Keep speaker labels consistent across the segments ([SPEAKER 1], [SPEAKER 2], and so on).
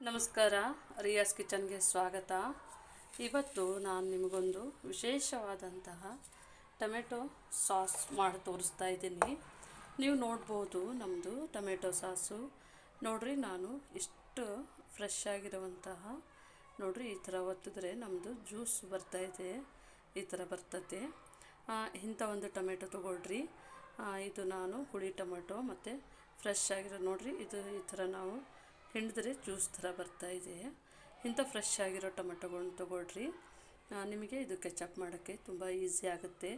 [SPEAKER 1] ನಮಸ್ಕಾರ ರಿಯಾಸ್ ಕಿಚನ್ಗೆ ಸ್ವಾಗತ. ಇವತ್ತು ನಾನು ನಿಮಗೊಂದು ವಿಶೇಷವಾದಂತಹ ಟೊಮೆಟೊ ಸಾಸ್ ಮಾಡಿ ತೋರಿಸ್ತಾ ಇದ್ದೀನಿ. ನೀವು ನೋಡ್ಬೋದು ನಮ್ಮದು ಟೊಮೆಟೊ ಸಾಸು. ನೋಡ್ರಿ ನಾನು ಇಷ್ಟು ಫ್ರೆಶ್ ಆಗಿರುವಂತಹ ನೋಡ್ರಿ ಈ ಥರ ಒತ್ತಿದ್ರೆ ನಮ್ಮದು ಜ್ಯೂಸ್ ಬರ್ತಾಯಿದೆ ಈ ಥರ ಬರ್ತತೆ. ಆ, ಇಂಥ ಒಂದು ಟೊಮೆಟೊ ತೊಗೊಳ್ರಿ. ಇದು ನಾನು ಹುಳಿ ಟೊಮೆಟೊ ಮತ್ತು ಫ್ರೆಶ್ ಆಗಿರೋ ನೋಡ್ರಿ ಇದು ಈ ಥರ ನಾವು ಹಿಂಡಿದ್ರೆ ಜ್ಯೂಸ್ ಥರ ಇದೆ. ಇಂಥ ಫ್ರೆಶ್ ಆಗಿರೋ ಟೊಮೆಟೊಗಳನ್ನ ತೊಗೊಳ್ರಿ. ನಿಮಗೆ ಇದು ಕೆಚಪ್ ಮಾಡೋಕ್ಕೆ ತುಂಬ ಈಸಿ ಆಗುತ್ತೆ.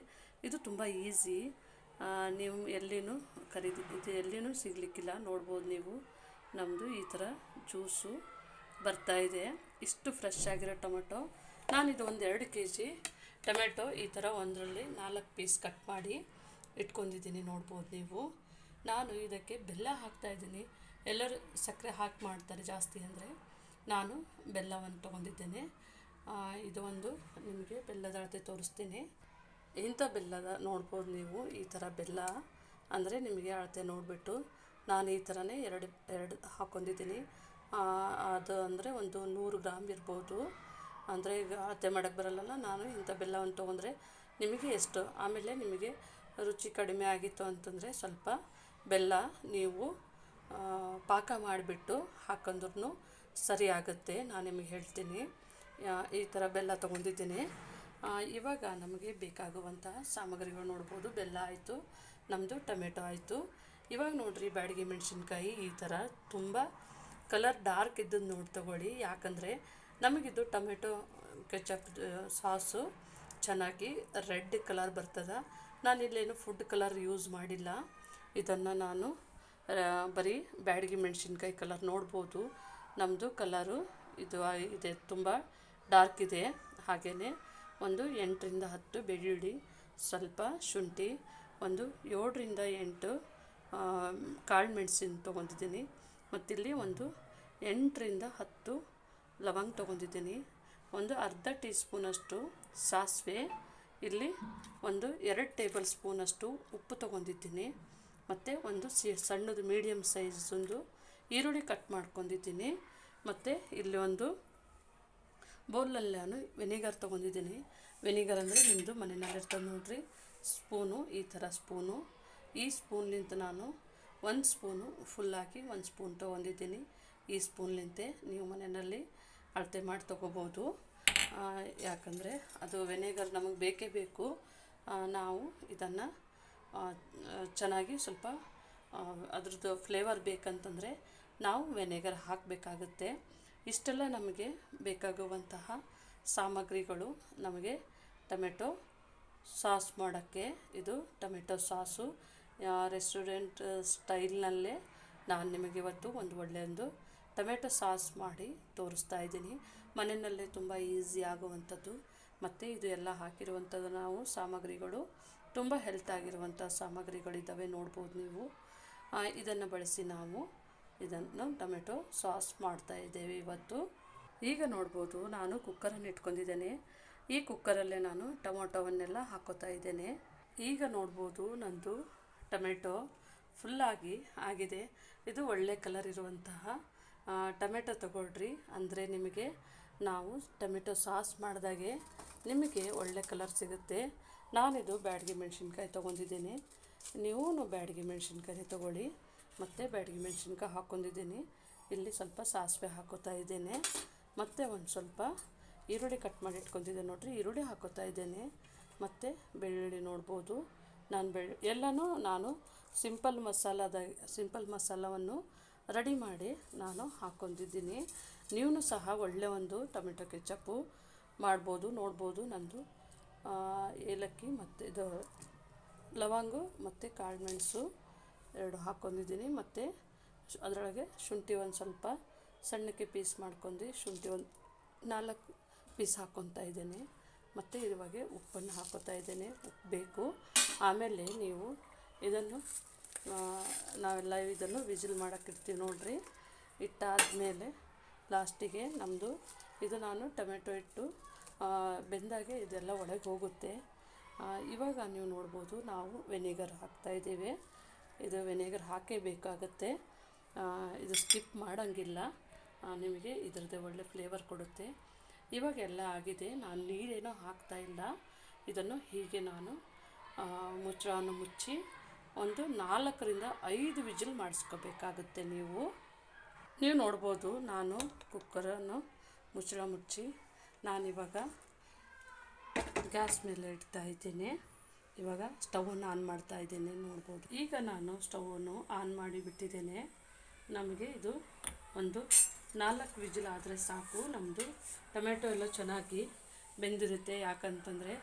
[SPEAKER 1] ಇದು ತುಂಬ ಈಸಿ ನೀವು ಎಲ್ಲಿನೂ ಖರೀದಿ, ಇದು ಎಲ್ಲಿನೂ ಸಿಗಲಿಕ್ಕಿಲ್ಲ. ನೋಡ್ಬೋದು ನೀವು. ನಮ್ಮದು ಈ ಥರ ಜ್ಯೂಸು ಇದೆ. ಇಷ್ಟು ಫ್ರೆಶ್ ಆಗಿರೋ ಟೊಮೆಟೊ. ನಾನಿದು ಒಂದು ಎರಡು ಕೆ ಜಿ ಟೊಮೆಟೊ ಈ ಥರ ಒಂದರಲ್ಲಿ ನಾಲ್ಕು ಪೀಸ್ ಕಟ್ ಮಾಡಿ ಇಟ್ಕೊಂಡಿದ್ದೀನಿ. ನೋಡ್ಬೋದು ನೀವು. ನಾನು ಇದಕ್ಕೆ ಬೆಲ್ಲ ಹಾಕ್ತಾಯಿದ್ದೀನಿ ಎಲ್ಲರೂ ಸಕ್ಕರೆ ಹಾಕಿ ಮಾಡ್ತಾರೆ ಜಾಸ್ತಿ ಅಂದರೆ. ನಾನು ಬೆಲ್ಲವನ್ನು ತೊಗೊಂಡಿದ್ದೇನೆ. ಇದು ಒಂದು ನಿಮಗೆ ಬೆಲ್ಲದ ಅಳತೆ ತೋರಿಸ್ತೀನಿ. ಇಂಥ ಬೆಲ್ಲದ ನೋಡ್ಬೋದು ನೀವು, ಈ ಥರ ಬೆಲ್ಲ ಅಂದರೆ ನಿಮಗೆ ಅಳತೆ ನೋಡಿಬಿಟ್ಟು ನಾನು ಈ ಥರನೇ ಎರಡು ಎರಡು ಹಾಕ್ಕೊಂಡಿದ್ದೀನಿ. ಅದು ಅಂದರೆ ಒಂದು ನೂರು ಗ್ರಾಮ್ ಇರ್ಬೋದು. ಅಂದರೆ ಈಗ ಅಳತೆ ಮಾಡೋಕ್ಕೆ ಬರಲ್ಲಲ್ಲ, ನಾನು ಇಂಥ ಬೆಲ್ಲವನ್ನು ತೊಗೊಂಡ್ರೆ ನಿಮಗೆ ಎಷ್ಟು? ಆಮೇಲೆ ನಿಮಗೆ ರುಚಿ ಕಡಿಮೆ ಆಗಿತ್ತು ಅಂತಂದರೆ ಸ್ವಲ್ಪ ಬೆಲ್ಲ ನೀವು ಪಾಕ ಮಾಡಿಬಿಟ್ಟು ಹಾಕಂದ್ರೂ ಸರಿ ಆಗುತ್ತೆ. ನಾನು ನಿಮಗೆ ಹೇಳ್ತೀನಿ. ಈ ಥರ ಬೆಲ್ಲ ತೊಗೊಂಡಿದ್ದೀನಿ. ಇವಾಗ ನಮಗೆ ಬೇಕಾಗುವಂತಹ ಸಾಮಗ್ರಿಗಳು ನೋಡ್ಬೋದು. ಬೆಲ್ಲ ಆಯಿತು ನಮ್ಮದು ಟೊಮೆಟೊ ಆಯಿತು. ಇವಾಗ ನೋಡ್ರಿ ಬ್ಯಾಡಗಿ ಮೆಣಸಿನ್ಕಾಯಿ ಈ ಥರ ತುಂಬ ಕಲರ್ ಡಾರ್ಕ್ ಇದ್ದದ್ದು ನೋಡಿ ತಗೊಳ್ಳಿ. ಯಾಕಂದರೆ ನಮಗಿದು ಟೊಮೆಟೊ, ಕೆಚಪ್ ಸಾಸು ಚೆನ್ನಾಗಿ ರೆಡ್ ಕಲರ್ ಬರ್ತದೆ. ನಾನಿಲ್ಲೇನು ಫುಡ್ ಕಲರ್ ಯೂಸ್ ಮಾಡಿಲ್ಲ. ಇದನ್ನು ನಾನು ಬರೀ ಬ್ಯಾಡಗಿ ಮೆಣಸಿನ್ಕಾಯಿ ಕಲರ್ ನೋಡ್ಬೋದು. ನಮ್ಮದು ಕಲರು ಇದು ಇದೆ, ತುಂಬ ಡಾರ್ಕ್ ಇದೆ. ಹಾಗೆಯೇ ಒಂದು ಎಂಟರಿಂದ ಹತ್ತು ಬೆಳ್ಳುಳ್ಳಿ, ಸ್ವಲ್ಪ ಶುಂಠಿ, ಒಂದು ಏಳರಿಂದ ಎಂಟು ಕಾಳು ಮೆಣಸಿನ ತೊಗೊಂಡಿದ್ದೀನಿ. ಮತ್ತಿಲ್ಲಿ ಒಂದು ಎಂಟರಿಂದ ಹತ್ತು ಲವಂಗ ತೊಗೊಂಡಿದ್ದೀನಿ. ಒಂದು ಅರ್ಧ ಟೀ ಸ್ಪೂನಷ್ಟು ಸಾಸಿವೆ, ಇಲ್ಲಿ ಒಂದು ಎರಡು ಟೇಬಲ್ ಸ್ಪೂನಷ್ಟು ಉಪ್ಪು ತೊಗೊಂಡಿದ್ದೀನಿ. ಮತ್ತು ಒಂದು ಸಿ, ಸಣ್ಣದು ಮೀಡಿಯಮ್ ಸೈಜೊಂದು ಈರುಳ್ಳಿ ಕಟ್ ಮಾಡ್ಕೊಂಡಿದ್ದೀನಿ. ಮತ್ತು ಇಲ್ಲಿ ಒಂದು ಬೌಲಲ್ಲಿ ನಾನು ವೆನಿಗರ್ ತೊಗೊಂಡಿದ್ದೀನಿ. ವೆನಿಗರ್ ಅಂದರೆ ನಿಮ್ಮದು ಮನೆಯಲ್ಲಿರ್ತದೆ ನೋಡಿರಿ. ಸ್ಪೂನು, ಈ ಥರ ಸ್ಪೂನು. ಈ ಸ್ಪೂನ್ಲಿಂತ ನಾನು ಒಂದು ಸ್ಪೂನು ಫುಲ್ ಹಾಕಿ ಒಂದು ಸ್ಪೂನ್ ತೊಗೊಂಡಿದ್ದೀನಿ. ಈ ಸ್ಪೂನ್ಲಿಂತೆ ನೀವು ಮನೆಯಲ್ಲಿ ಅಳತೆ ಮಾಡಿ ತೊಗೋಬೋದು. ಯಾಕಂದರೆ ಅದು ವೆನೆಗರ್ ನಮಗೆ ಬೇಕೇ ಬೇಕು. ನಾವು ಇದನ್ನು ಚೆನ್ನಾಗಿ ಸ್ವಲ್ಪ ಅದ್ರದ್ದು ಫ್ಲೇವರ್ ಬೇಕಂತಂದರೆ ನಾವು ವೆನೆಗರ್ ಹಾಕಬೇಕಾಗುತ್ತೆ. ಇಷ್ಟೆಲ್ಲ ನಮಗೆ ಬೇಕಾಗುವಂತಹ ಸಾಮಗ್ರಿಗಳು ನಮಗೆ ಟೊಮೆಟೊ ಸಾಸ್ ಮಾಡೋಕ್ಕೆ, ಇದು ಟೊಮೆಟೊ ಸಾಸು. ರೆಸ್ಟೋರೆಂಟ್ ಸ್ಟೈಲ್ನಲ್ಲೇ ನಾನು ನಿಮಗೆ ಇವತ್ತು ಒಂದು ಒಳ್ಳೆಯೊಂದು ಟೊಮೆಟೊ ಸಾಸ್ ಮಾಡಿ ತೋರಿಸ್ತಾ ಇದ್ದೀನಿ. ಮನೆಯಲ್ಲೇ ತುಂಬ ಈಸಿ ಆಗುವಂಥದ್ದು. ಮತ್ತು ಇದು ಎಲ್ಲ ಹಾಕಿರುವಂಥದ್ದು ನಾವು ಸಾಮಗ್ರಿಗಳು. ತುಂಬ ಹೆಲ್ತ್ ಆಗಿರುವಂಥ ಸಾಮಗ್ರಿಗಳಿದ್ದಾವೆ ನೋಡ್ಬೋದು ನೀವು. ಇದನ್ನು ಬಳಸಿ ನಾವು ಇದನ್ನು ಟೊಮೆಟೊ ಸಾಸ್ ಮಾಡ್ತಾ ಇದ್ದೇವೆ ಇವತ್ತು. ಈಗ ನೋಡ್ಬೋದು ನಾನು ಕುಕ್ಕರನ್ನು ಇಟ್ಕೊಂಡಿದ್ದೇನೆ. ಈ ಕುಕ್ಕರಲ್ಲೇ ನಾನು ಟೊಮೊಟೊವನ್ನೆಲ್ಲ ಹಾಕೋತಾ ಇದ್ದೇನೆ. ಈಗ ನೋಡ್ಬೋದು ನಂದು ಟೊಮೆಟೊ ಫುಲ್ಲಾಗಿ ಆಗಿದೆ. ಇದು ಒಳ್ಳೆ ಕಲರ್ ಇರುವಂತಹ ಟೊಮೆಟೊ ತಗೊಳ್ರಿ. ಅಂದರೆ ನಿಮಗೆ ನಾವು ಟೊಮೆಟೊ ಸಾಸ್ ಮಾಡಿದಾಗೆ ನಿಮಗೆ ಒಳ್ಳೆ ಕಲರ್ ಸಿಗುತ್ತೆ. ನಾನಿದು ಬ್ಯಾಡಗಿ ಮೆಣಸಿನ್ಕಾಯಿ ತೊಗೊಂಡಿದ್ದೀನಿ. ನೀವು ಬ್ಯಾಡಗಿ ಮೆಣಸಿನ್ಕಾಯಿ ತೊಗೊಳ್ಳಿ. ಮತ್ತು ಬ್ಯಾಡಗಿ ಮೆಣಸಿನ್ಕಾಯಿ ಹಾಕ್ಕೊಂಡಿದ್ದೀನಿ ಇಲ್ಲಿ ಸ್ವಲ್ಪ ಸಾಸಿವೆ ಹಾಕೋತಾ ಇದ್ದೇನೆ. ಮತ್ತು ಒಂದು ಸ್ವಲ್ಪ ಈರುಳ್ಳಿ ಕಟ್ ಮಾಡಿ ಇಟ್ಕೊಂಡಿದ್ದೆ ನೋಡಿರಿ. ಈರುಳ್ಳಿ ಹಾಕೋತಾ ಇದ್ದೇನೆ. ಮತ್ತು ಬೆಳ್ಳುಳ್ಳಿ ನೋಡ್ಬೋದು. ನಾನು ಬೆಳ್ಳು ಎಲ್ಲನೂ ನಾನು ಸಿಂಪಲ್ ಮಸಾಲದ, ಸಿಂಪಲ್ ಮಸಾಲವನ್ನು ರೆಡಿ ಮಾಡಿ ನಾನು ಹಾಕ್ಕೊಂಡಿದ್ದೀನಿ ನೀವು ಸಹ ಒಳ್ಳೆಯ ಒಂದು ಟೊಮೆಟೊ ಕೆಚಪ್ಪು ಮಾಡ್ಬೋದು, ನೋಡ್ಬೋದು ನಂದು. ಏಲಕ್ಕಿ ಮತ್ತು ಇದು ಲವಂಗು ಮತ್ತು ಕಾಳುಮೆಣಸು ಎರಡು ಹಾಕ್ಕೊಂಡಿದ್ದೀನಿ ಮತ್ತು ಅದರೊಳಗೆ ಶುಂಠಿ ಒಂದು ಸ್ವಲ್ಪ ಸಣ್ಣಕ್ಕೆ ಪೀಸ್ ಮಾಡ್ಕೊಂಡು ಶುಂಠಿ ಒಂದು ನಾಲ್ಕು ಪೀಸ್ ಹಾಕ್ಕೊತಾ ಇದ್ದೀನಿ. ಮತ್ತು ಇರುವಾಗೆ ಉಪ್ಪನ್ನು ಹಾಕೋತಾ ಇದ್ದೇನೆ. ಉಪ್ಪು ಬೇಕು. ಆಮೇಲೆ ನೀವು ಇದನ್ನು ನಾವೆಲ್ಲ ಇದನ್ನು ವಿಜಿಲ್ ನೋಡಿರಿ. ಇಟ್ಟಾದ ಮೇಲೆ ಲಾಸ್ಟಿಗೆ ನಮ್ಮದು ಇದು ನಾನು ಟೊಮೆಟೊ ಇಟ್ಟು ಬೆಂದಾಗೆ ಇದೆಲ್ಲ ಒಳಗೆ ಹೋಗುತ್ತೆ. ಇವಾಗ ನೀವು ನೋಡ್ಬೋದು ನಾವು ವಿನೆಗರ್ ಹಾಕ್ತಾ ಇದ್ದೀವಿ. ಇದು ವೆನೆಗರ್ ಹಾಕೇ ಬೇಕಾಗುತ್ತೆ. ಇದು ಸ್ಕಿಪ್ ಮಾಡೋಂಗಿಲ್ಲ. ನಿಮಗೆ ಇದರದ್ದೇ ಒಳ್ಳೆ ಫ್ಲೇವರ್ ಕೊಡುತ್ತೆ. ಇವಾಗ ಎಲ್ಲ ಆಗಿದೆ. ನಾನು ನೀರೇನೋ ಹಾಕ್ತಾ ಇಲ್ಲ. ಇದನ್ನು ಹೀಗೆ ನಾನು ಮುಚ್ಚಳವನ್ನು ಮುಚ್ಚಿ ಒಂದು ನಾಲ್ಕರಿಂದ ಐದು ವಿಜಿಲ್ ಮಾಡಿಸ್ಕೋಬೇಕಾಗುತ್ತೆ ನೀವು. ನೀವು ನೋಡ್ಬೋದು ನಾನು ಕುಕ್ಕರನ್ನು ಮುಚ್ಚಳ ಮುಚ್ಚಿ ನಾನಿವಾಗ ಗ್ಯಾಸ್ ಮೇಲೆ ಇಡ್ತಾ ಇದ್ದೀನಿ. ಇವಾಗ ಸ್ಟವನ್ನು ಆನ್ ಮಾಡ್ತಾ ಇದ್ದೀನಿ, ನೋಡ್ಬೋದು. ಈಗ ನಾನು ಸ್ಟವನ್ನು ಆನ್ ಮಾಡಿ ಬಿಟ್ಟಿದ್ದೇನೆ. ನಮಗೆ ಇದು ಒಂದು ನಾಲ್ಕು ವಿಜಿಲ್ ಆದರೆ ಸಾಕು. ನಮ್ಮದು ಟೊಮೆಟೊ ಎಲ್ಲ ಚೆನ್ನಾಗಿ ಬೆಂದಿರುತ್ತೆ. ಯಾಕಂತಂದರೆ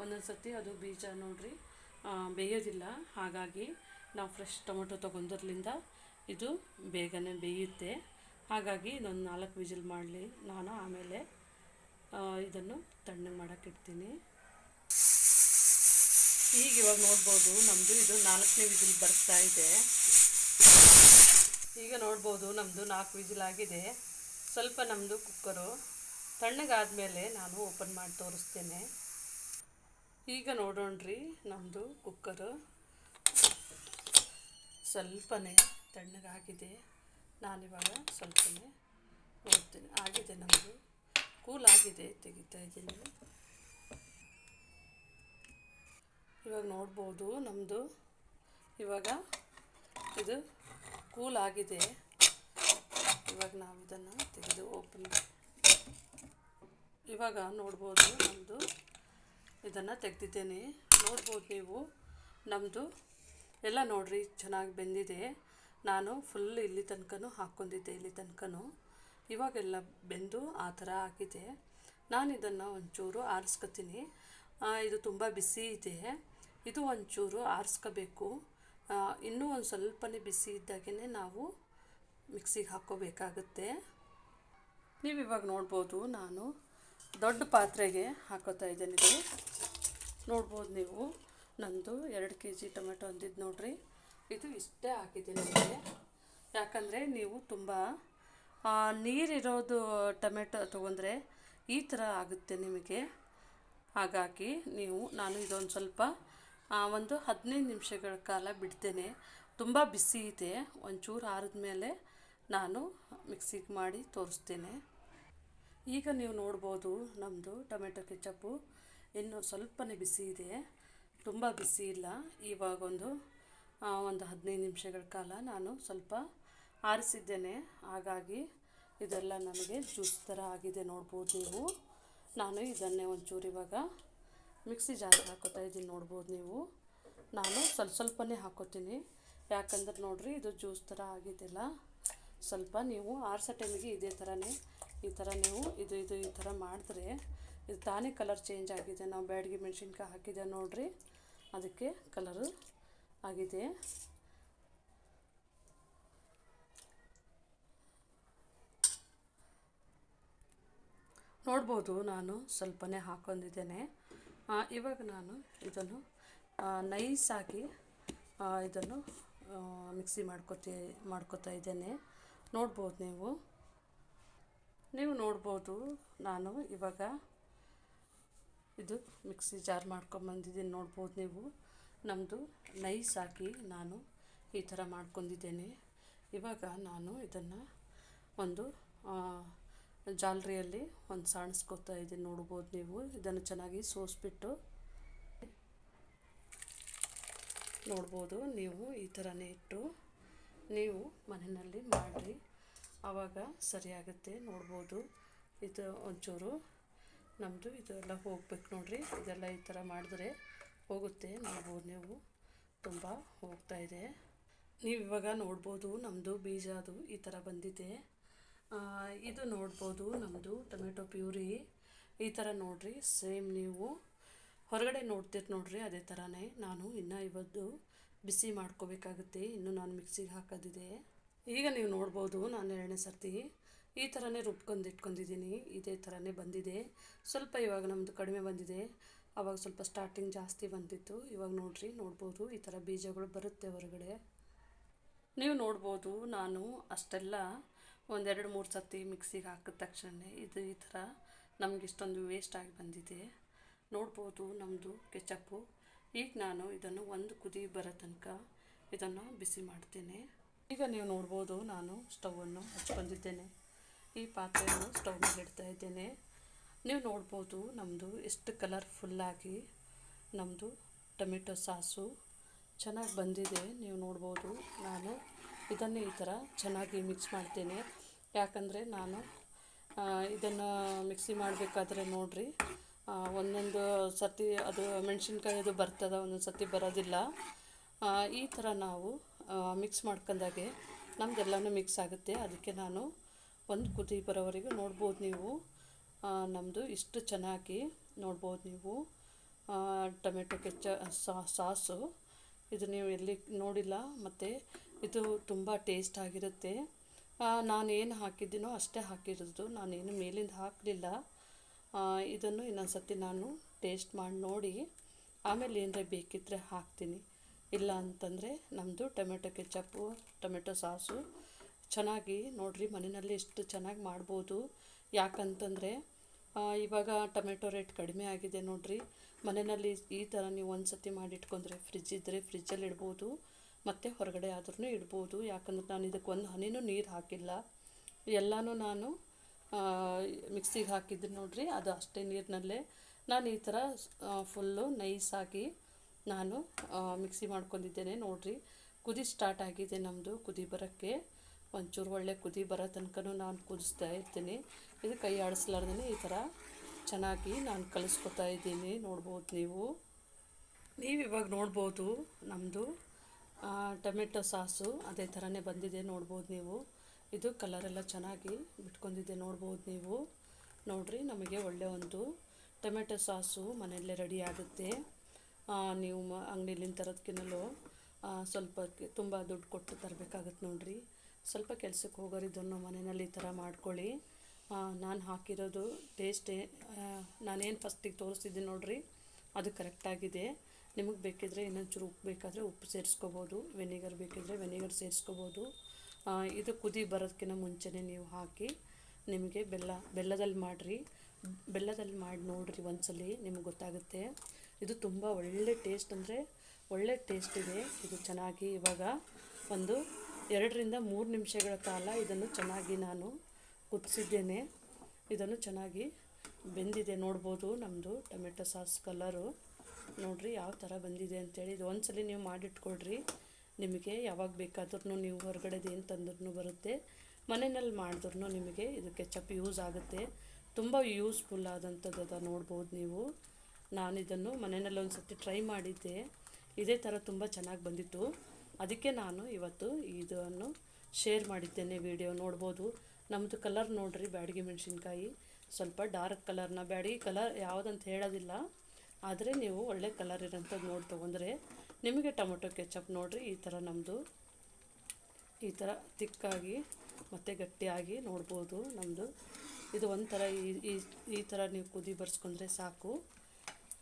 [SPEAKER 1] ಒಂದೊಂದು ಸತಿ ಅದು ಬೀಜ ನೋಡ್ರಿ ಬೇಯೋದಿಲ್ಲ. ಹಾಗಾಗಿ ನಾವು ಫ್ರೆಶ್ ಟೊಮೆಟೊ ತೊಗೊಂಡ್ರಲಿಂದ ಇದು ಬೇಗನೆ ಬೇಯುತ್ತೆ. ಹಾಗಾಗಿ ಇನ್ನೊಂದು ನಾಲ್ಕು ವಿಜಿಲ್ ಮಾಡಲಿ. ನಾನು ಆಮೇಲೆ ಇದನ್ನು ತಣ್ಣಗೆ ಮಾಡೋಕ್ಕಿಡ್ತೀನಿ ಈಗ ಇವಾಗ ನೋಡ್ಬೋದು ನಮ್ಮದು ಇದು ನಾಲ್ಕನೇ ವಿಜಿಲ್ ಬರ್ತಾ ಇದೆ. ಈಗ ನೋಡ್ಬೋದು ನಮ್ಮದು ನಾಲ್ಕು ವಿಜಿಲ್ ಆಗಿದೆ. ಸ್ವಲ್ಪ ನಮ್ಮದು ಕುಕ್ಕರು ತಣ್ಣಗಾದಮೇಲೆ ನಾನು ಓಪನ್ ಮಾಡಿ ತೋರಿಸ್ತೇನೆ. ಈಗ ನೋಡೋಣ್ರಿ ನಮ್ಮದು ಕುಕ್ಕರು. ಸ್ವಲ್ಪನೇ ತಣ್ಣಗಾಗಿದೆ. ನಾನಿವಾಗ ಸ್ವಲ್ಪನೇ ನೋಡ್ತೀನಿ. ಆಗಿದೆ ನಮ್ಮದು ಕೂಲ್ ಆಗಿದೆ ತೆಗಿತಾ ಇದ್ದೀನಿ. ಇವಾಗ ನೋಡ್ಬೋದು ನಮ್ಮದು ಇವಾಗ ಇದು ಕೂಲ್ ಆಗಿದೆ. ಇವಾಗ ನಾವು ಇದನ್ನು ತೆಗೆದು ಓಪನ್ ಇವಾಗ ನೋಡ್ಬೋದು ನಮ್ಮದು ಇದನ್ನು ತೆಗೆದಿದ್ದೇನೆ. ನೋಡ್ಬೋದು ನೀವು. ನಮ್ಮದು ಎಲ್ಲ ನೋಡ್ರಿ, ಚೆನ್ನಾಗಿ ಬೆಂದಿದೆ. ನಾನು ಫುಲ್ ಇಲ್ಲಿ ತನಕನೂ ಹಾಕ್ಕೊಂಡಿದ್ದೆ ಇಲ್ಲಿ ತನಕನೂ. ಇವಾಗೆಲ್ಲ ಬೆಂದು ಆ ಥರ ಆಗಿದೆ. ನಾನು ಇದನ್ನು ಒಂಚೂರು ಆರಿಸ್ಕೊತೀನಿ. ಇದು ತುಂಬ ಬಿಸಿ ಇದೆ. ಇದು ಒಂಚೂರು ಆರಿಸ್ಕೋಬೇಕು. ಇನ್ನೂ ಒಂದು ಸ್ವಲ್ಪನೇ ಬಿಸಿ ಇದ್ದಾಗೇ ನಾವು ಮಿಕ್ಸಿಗೆ ಹಾಕ್ಕೋಬೇಕಾಗುತ್ತೆ. ನೀವು ಇವಾಗ ನೋಡ್ಬೋದು ನಾನು ದೊಡ್ಡ ಪಾತ್ರೆಗೆ ಹಾಕೋತಾ ಇದ್ದೇನೆ ಇದು. ನೋಡ್ಬೋದು ನೀವು ನಂದು ಎರಡು ಕೆ ಜಿ ಟೊಮೆಟೊ ಅಂದಿದ್ದು ನೋಡ್ರಿ. ಇದು ಇಷ್ಟೇ ಹಾಕಿದೆ ನನಗೆ ಯಾಕಂದರೆ ನೀವು ತುಂಬ ನೀರಿರೋದು ಟೊಮೆಟೊ ತೊಗೊಂಡ್ರೆ ಈ ಥರ ಆಗುತ್ತೆ ನಿಮಗೆ. ಹಾಗಾಗಿ ನೀವು, ನಾನು ಇದೊಂದು ಸ್ವಲ್ಪ ಒಂದು ಹದಿನೈದು ನಿಮಿಷಗಳ ಕಾಲ ಬಿಡ್ತೇನೆ. ತುಂಬ ಬಿಸಿ ಇದೆ. ಒಂಚೂರು ಆರಿದ ಮೇಲೆ ನಾನು ಮಿಕ್ಸಿಗೆ ಮಾಡಿ ತೋರಿಸ್ತೇನೆ. ಈಗ ನೀವು ನೋಡ್ಬೋದು ನಮ್ಮದು ಟೊಮೆಟೊ ಕೆಚಪ್ಪು ಇನ್ನು ಸ್ವಲ್ಪನೇ ಬಿಸಿ ಇದೆ. ತುಂಬ ಬಿಸಿ ಇಲ್ಲ. ಇವಾಗೊಂದು ಒಂದು ಹದಿನೈದು ನಿಮಿಷಗಳ ಕಾಲ ನಾನು ಸ್ವಲ್ಪ ಆರಿಸಿದ್ದೇನೆ. ಹಾಗಾಗಿ ಇದೆಲ್ಲ ನನಗೆ ಜ್ಯೂಸ್ ಥರ ಆಗಿದೆ ನೋಡ್ಬೋದು ನೀವು. ನಾನು ಇದನ್ನೇ ಒಂಚೂರು ಇವಾಗ ಮಿಕ್ಸಿ ಜಾರಿಗೆ ಹಾಕೋತಾ ಇದ್ದೀನಿ ನೋಡ್ಬೋದು ನೀವು. ನಾನು ಸ್ವಲ್ಪ ಸ್ವಲ್ಪನೇ ಹಾಕೋತೀನಿ. ಯಾಕಂದ್ರೆ ನೋಡ್ರಿ ಇದು ಜ್ಯೂಸ್ ಥರ ಆಗಿದೆಲ್ಲ. ಸ್ವಲ್ಪ ನೀವು ಆರ್ಸೋ ಟೈಮಿಗೆ ಇದೇ ಥರನೇ, ಈ ಥರ ನೀವು ಇದು ಇದು, ಈ ಥರ ಮಾಡಿದ್ರೆ ಇದು ತಾನೇ ಕಲರ್ ಚೇಂಜ್ ಆಗಿದೆ. ನಾವು ಬ್ಯಾಡಗಿ ಮೆಣಸಿನ್ಕಾಯಿ ಹಾಕಿದೆ ನೋಡ್ರಿ. ಅದಕ್ಕೆ ಕಲರು ಆಗಿದೆ. ನೋಡ್ಬೋದು ನಾನು ಸ್ವಲ್ಪನೇ ಹಾಕೊಂಡಿದ್ದೇನೆ. ಇವಾಗ ನಾನು ಇದನ್ನು ನೈಸಾಗಿ ಇದನ್ನು ಮಿಕ್ಸಿ ಮಾಡ್ಕೊತಿ, ಮಾಡ್ಕೊತಾ ಇದ್ದೇನೆ. ನೋಡ್ಬೋದು ನೀವು. ನೀವು ನೋಡ್ಬೋದು ನಾನು ಇವಾಗ ಇದು ಮಿಕ್ಸಿ ಜಾರ್ ಮಾಡ್ಕೊಂಬಂದಿದ್ದೀನಿ ನೋಡ್ಬೋದು ನೀವು. ನಮ್ಮದು ನೈಸ್ ಹಾಕಿ ನಾನು ಈ ಥರ ಮಾಡ್ಕೊಂಡಿದ್ದೇನೆ. ಇವಾಗ ನಾನು ಇದನ್ನು ಒಂದು ಜಾಲರಿಯಲ್ಲಿ ಒಂದು ಸಾಣಿಸ್ಕೊತಾ ಇದ್ದೀನಿ, ನೋಡ್ಬೋದು ನೀವು. ಇದನ್ನು ಚೆನ್ನಾಗಿ ಸೋಸ್ಬಿಟ್ಟು ನೋಡ್ಬೋದು ನೀವು ಈ ಥರನೇ ಇಟ್ಟು ನೀವು ಮನೆಯಲ್ಲಿ ಮಾಡಿರಿ. ಆವಾಗ ಸರಿಯಾಗುತ್ತೆ, ನೋಡ್ಬೋದು. ಇದು ಒಂಚೂರು ನಮ್ಮದು ಇದೆಲ್ಲ ಹೋಗ್ಬೇಕು ನೋಡ್ರಿ. ಇದೆಲ್ಲ ಈ ಥರ ಮಾಡಿದ್ರೆ ಹೋಗುತ್ತೆ, ನೋಡ್ಬೋದು ನೀವು. ತುಂಬ ಹೋಗ್ತಾ ಇದೆ. ನೀವು ಇವಾಗ ನೋಡ್ಬೋದು ನಮ್ಮದು ಬೀಜ ಅದು ಈ ಥರ ಬಂದಿದೆ. ಇದು ನೋಡ್ಬೋದು ನಮ್ಮದು ಟೊಮೆಟೊ ಪ್ಯೂರಿ. ಈ ಥರ ನೋಡ್ರಿ, ಸೇಮ್ ನೀವು. ಹೊರಗಡೆ ನೋಡ್ತೀರಿ ನೋಡ್ರಿ, ಅದೇ ಥರನೇ ನಾನು ಇನ್ನು ಇವತ್ತು ಬಿಸಿ ಮಾಡ್ಕೋಬೇಕಾಗುತ್ತೆ. ಇನ್ನು ನಾನು ಮಿಕ್ಸಿಗೆ ಹಾಕೋದಿದೆ. ಈಗ ನೀವು ನೋಡ್ಬೋದು ನಾನು ಎರಡನೇ ಸರ್ತಿ. ಈ ಥರನೇ ರುಬ್ಕೊಂಡು ಇಟ್ಕೊಂಡಿದ್ದೀನಿ. ಇದೇ ಥರನೇ ಬಂದಿದೆ. ಸ್ವಲ್ಪ ಇವಾಗ ನಮ್ಮದು ಕಡಿಮೆ ಬಂದಿದೆ. ಆವಾಗ ಸ್ವಲ್ಪ ಸ್ಟಾರ್ಟಿಂಗ್ ಜಾಸ್ತಿ ಬಂದಿತ್ತು. ಇವಾಗ ನೋಡ್ರಿ, ನೋಡ್ಬೋದು ಈ ಥರ ಬೀಜಗಳು ಬರುತ್ತೆ ಹೊರಗಡೆ. ನೀವು ನೋಡ್ಬೋದು ನಾನು ಅಷ್ಟೆಲ್ಲ ಒಂದೆರಡು ಮೂರು ಸತಿ ಮಿಕ್ಸಿಗೆ ಹಾಕಿದ ತಕ್ಷಣ ಇದು ಈ ಥರ ನಮ್ಗೆ ಇಷ್ಟೊಂದು ವೇಸ್ಟ್ ಆಗಿ ಬಂದಿದೆ. ನೋಡ್ಬೋದು ನಮ್ಮದು ಕೆಚಪ್ಪು. ಈಗ ನಾನು ಇದನ್ನು ಒಂದು ಕುದಿ ಬರೋ ತನಕ ಇದನ್ನು ಬಿಸಿ ಮಾಡ್ತೇನೆ. ಈಗ ನೀವು ನೋಡ್ಬೋದು ನಾನು ಸ್ಟವನ್ನು ಹಚ್ಕೊಂಡಿದ್ದೇನೆ ಈ ಪಾತ್ರೆಯನ್ನು ಸ್ಟವ್ ಮೇಲೆ ಇಡ್ತಾ ಇದ್ದೇನೆ. ನೀವು ನೋಡ್ಬೋದು ನಮ್ಮದು ಎಷ್ಟು ಕಲರ್ಫುಲ್ಲಾಗಿ ನಮ್ಮದು ಟೊಮೆಟೊ ಸಾಸು ಚೆನ್ನಾಗಿ ಬಂದಿದೆ. ನೀವು ನೋಡ್ಬೋದು ನಾನು ಇದನ್ನು ಈ ಥರ ಚೆನ್ನಾಗಿ ಮಿಕ್ಸ್ ಮಾಡ್ತೀನಿ. ಯಾಕಂದರೆ ನಾನು ಇದನ್ನು ಮಿಕ್ಸಿ ಮಾಡಬೇಕಾದ್ರೆ ನೋಡಿರಿ ಒಂದೊಂದು ಸರ್ತಿ ಅದು ಮೆಣಸಿನ್ಕಾಯಿ ಅದು ಬರ್ತದೆ, ಒಂದೊಂದು ಸರ್ತಿ ಬರೋದಿಲ್ಲ. ಈ ಥರ ನಾವು ಮಿಕ್ಸ್ ಮಾಡ್ಕೊಂಡಾಗೆ ನಮ್ದೆಲ್ಲನೂ ಮಿಕ್ಸ್ ಆಗುತ್ತೆ. ಅದಕ್ಕೆ ನಾನು ಒಂದು ಕುದಿ ಬರೋವರೆಗೂ ನೋಡ್ಬೋದು ನೀವು. ನಮ್ಮದು ಇಷ್ಟು ಚೆನ್ನಾಗಿ ನೋಡ್ಬೋದು ನೀವು. Tomato, ketchup sauce. ಇದು ನೀವು ಎಲ್ಲಿ ನೋಡಿಲ್ಲ, ಮತ್ತು ಇದು ತುಂಬ ಟೇಸ್ಟ್ ಆಗಿರುತ್ತೆ. ನಾನು ಏನು ಹಾಕಿದ್ದೀನೋ ಅಷ್ಟೇ ಹಾಕಿರೋದು. ನಾನೇನು ಮೇಲಿಂದ ಹಾಕಲಿಲ್ಲ. ಇದನ್ನು ಇನ್ನೊಂದು ಸತಿ ನಾನು ಟೇಸ್ಟ್ ಮಾಡಿ ನೋಡಿ. ಆಮೇಲೆ ಏನಾರ ಬೇಕಿದ್ದರೆ ಹಾಕ್ತೀನಿ. ಇಲ್ಲ ಅಂತಂದರೆ ನಮ್ಮದು ಟೊಮೆಟೊ ಕೆಚಪ್ಪು, ಟೊಮೆಟೊ ಸಾಸು ಚೆನ್ನಾಗಿ ನೋಡಿರಿ, ಮನೆಯಲ್ಲಿ ಎಷ್ಟು ಚೆನ್ನಾಗಿ ಮಾಡ್ಬೋದು. ಯಾಕಂತಂದರೆ ಇವಾಗ ಟೊಮೆಟೊ ರೇಟ್ ಕಡಿಮೆ ಆಗಿದೆ ನೋಡಿರಿ. ಮನೆಯಲ್ಲಿ ಈ ಥರ ನೀವು ಒಂದು ಸತಿ ಮಾಡಿಟ್ಕೊಂಡ್ರೆ ಫ್ರಿಜ್ ಇದ್ದರೆ ಫ್ರಿಜ್ಜಲ್ಲಿ ಇಡ್ಬೋದು. ಮತ್ತು ಹೊರಗಡೆ ಆದ್ರೂ ಇಡ್ಬೋದು. ಯಾಕಂದ್ರೆ ನಾನು ಇದಕ್ಕೆ ಒಂದು ಹನಿನೂ ನೀರು ಹಾಕಿಲ್ಲ. ಎಲ್ಲನೂ ನಾನು ಮಿಕ್ಸಿಗೆ ಹಾಕಿದ್ದು ನೋಡಿರಿ, ಅದು ಅಷ್ಟೇ ನೀರಿನಲ್ಲೇ ನಾನು ಈ ಥರ ಫುಲ್ಲು ನೈಸಾಗಿ ನಾನು ಮಿಕ್ಸಿ ಮಾಡ್ಕೊಂಡಿದ್ದೇನೆ ನೋಡಿರಿ. ಕುದಿ ಸ್ಟಾರ್ಟ್ ಆಗಿದೆ ನಮ್ಮದು ಕುದಿ ಬರೋಕ್ಕೆ. ಒಂಚೂರು ಒಳ್ಳೆ ಕುದಿ ಬರೋ ತನಕನೂ ನಾನು ಕುದಿಸ್ತಾ ಇರ್ತೀನಿ. ಇದು ಕೈ ಆಡಿಸ್ಲಾರ್ದೇ ಈ ಥರ ಚೆನ್ನಾಗಿ ನಾನು ಕಲಿಸ್ಕೊತಾ ಇದ್ದೀನಿ. ನೋಡ್ಬೋದು ನೀವು. ನೀವು ಇವಾಗ ನೋಡ್ಬೋದು ನಮ್ಮದು ಟೊಮೆಟೊ ಸಾಸು, ಅದೇ ಥರನೇ ಬಂದಿದೆ, ನೋಡ್ಬೋದು ನೀವು. ಇದು ಕಲರೆಲ್ಲ ಚೆನ್ನಾಗಿ ಬಿಟ್ಕೊಂಡಿದೆ, ನೋಡ್ಬೋದು ನೀವು. ನೋಡಿರಿ, ನಮಗೆ ಒಳ್ಳೆ ಒಂದು ಟೊಮೆಟೊ ಸಾಸು ಮನೆಯಲ್ಲೇ ರೆಡಿ ಆಗುತ್ತೆ. ನೀವು ಮ ಅಂಗಡಿಲಿಂದ ತರೋದಕ್ಕಿನ್ನಲೂ ಸ್ವಲ್ಪ ತುಂಬ ದುಡ್ಡು ಕೊಟ್ಟು ತರಬೇಕಾಗತ್ತೆ ನೋಡಿರಿ. ಸ್ವಲ್ಪ ಕೆಲಸಕ್ಕೆ ಹೋಗೋರು ಇದನ್ನು ಮನೆಯಲ್ಲಿ ಈ ಥರ ಮಾಡ್ಕೊಳ್ಳಿ. ನಾನು ಹಾಕಿರೋದು ಟೇಸ್ಟೇ ನಾನೇನು ಫಸ್ಟಿಗೆ ತೋರಿಸ್ತಿದ್ದೀನಿ ನೋಡಿರಿ. ಅದು ಕರೆಕ್ಟಾಗಿದೆ ನಿಮಗೆ ಬೇಕಿದ್ರೆ ಇನ್ನೊಂಚೂರು ಉಪ್ಪು ಬೇಕಾದರೆ ಉಪ್ಪು ಸೇರಿಸ್ಕೋಬೋದು ವೆನಿಗರ್ ಬೇಕಿದ್ರೆ ವೆನಿಗರ್ ಸೇರಿಸ್ಕೋಬೋದು. ಇದು ಕುದಿ ಬರೋದಕ್ಕಿಂತ ಮುಂಚೆನೇ ನೀವು ಹಾಕಿ ನಿಮಗೆ ಬೆಲ್ಲ, ಬೆಲ್ಲದಲ್ಲಿ ಮಾಡಿರಿ. ಬೆಲ್ಲದಲ್ಲಿ ಮಾಡಿ ನೋಡಿರಿ ಒಂದ್ಸಲಿ, ನಿಮಗೆ ಗೊತ್ತಾಗುತ್ತೆ. ಇದು ತುಂಬ ಒಳ್ಳೆ ಟೇಸ್ಟ್ ಅಂದರೆ ಒಳ್ಳೆ ಟೇಸ್ಟ್ ಇದೆ. ಇದು ಚೆನ್ನಾಗಿ ಇವಾಗ ಒಂದು ಎರಡರಿಂದ ಮೂರು ನಿಮಿಷಗಳ ಕಾಲ ಇದನ್ನು ಚೆನ್ನಾಗಿ ನಾನು ಕುದಿಸಿದ್ದೇನೆ. ಇದನ್ನು ಚೆನ್ನಾಗಿ ಬೆಂದಿದೆ, ನೋಡ್ಬೋದು ನಮ್ಮದು ಟೊಮೆಟೊ ಸಾಸ್ ಕಲರು ನೋಡಿರಿ ಯಾವ ಥರ ಬಂದಿದೆ ಅಂತೇಳಿ ಇದು ಒಂದ್ಸಲಿ ನೀವು ಮಾಡಿಟ್ಕೊಳ್ರಿ. ನಿಮಗೆ ಯಾವಾಗ ಬೇಕಾದ್ರೂ ನೀವು ಹೊರಗಡೆದು ಏನು ತಂದ್ರೂ ಬರುತ್ತೆ. ಮನೆಯಲ್ಲಿ ಮಾಡಿದ್ರು ನಿಮಗೆ ಇದು ಕೆಚಪ್ ಯೂಸ್ ಆಗುತ್ತೆ. ತುಂಬ ಯೂಸ್ಫುಲ್ ಆದಂಥದ್ದು ಅದ ನೋಡ್ಬೋದು ನೀವು. ನಾನು ಇದನ್ನು ಮನೆಯಲ್ಲಿ ಒಂದು ಸರ್ತಿ ಟ್ರೈ ಮಾಡಿದ್ದೆ. ಇದೇ ಥರ ತುಂಬ ಚೆನ್ನಾಗಿ ಬಂದಿತ್ತು. ಅದಕ್ಕೆ ನಾನು ಇವತ್ತು ಇದನ್ನು ಶೇರ್ ಮಾಡಿದ್ದೇನೆ ವಿಡಿಯೋ ನೋಡ್ಬೋದು. ನಮ್ಮದು ಕಲರ್ ನೋಡ್ರಿ ಬ್ಯಾಡಗಿ ಮೆಣಸಿನ್ಕಾಯಿ. ಸ್ವಲ್ಪ ಡಾರ್ಕ್ ಕಲರ್ನ ಬ್ಯಾಡಗಿ ಕಲರ್ ಯಾವುದಂತ ಹೇಳೋದಿಲ್ಲ. ಆದರೆ ನೀವು ಒಳ್ಳೆ ಕಲರ್ ಇರೋಂಥದ್ದು ನೋಡಿ ತೊಗೊಂಡ್ರೆ ನಿಮಗೆ ಟೊಮೊಟೊ ಕೆಚಪ್ ನೋಡಿರಿ, ಈ ಥರ ನಮ್ಮದು ಈ ಥರ ತಿಕ್ಕಾಗಿ ಮತ್ತು ಗಟ್ಟಿಯಾಗಿ ನೋಡ್ಬೋದು ನಮ್ಮದು ಇದು ಒಂಥರ ಈ, ಈ- ಥರ ನೀವು ಕುದಿ ಬರ್ಸ್ಕೊಂಡ್ರೆ ಸಾಕು.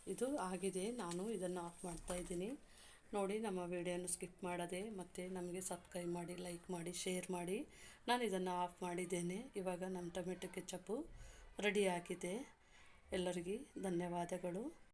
[SPEAKER 1] ಇದು ಆಗಿದೆ, ನಾನು ಇದನ್ನು ಆಫ್ ಮಾಡ್ತಾ ಇದ್ದೀನಿ. ನೋಡಿ, ನಮ್ಮ ವಿಡಿಯೋನ ಸ್ಕಿಪ್ ಮಾಡದೆ ಮತ್ತು ನಮಗೆ ಸಬ್ಸ್ಕ್ರೈಬ್ ಮಾಡಿ ಲೈಕ್ ಮಾಡಿ ಶೇರ್ ಮಾಡಿ. ನಾನು ಇದನ್ನು ಆಫ್ ಮಾಡಿದ್ದೇನೆ. ಇವಾಗ ನಮ್ಮ ಟೊಮೆಟೊ ಕೆಚಪ್ಪು ರೆಡಿ ಆಗಿದೆ. ಎಲ್ಲರಿಗೆ ಧನ್ಯವಾದಗಳು.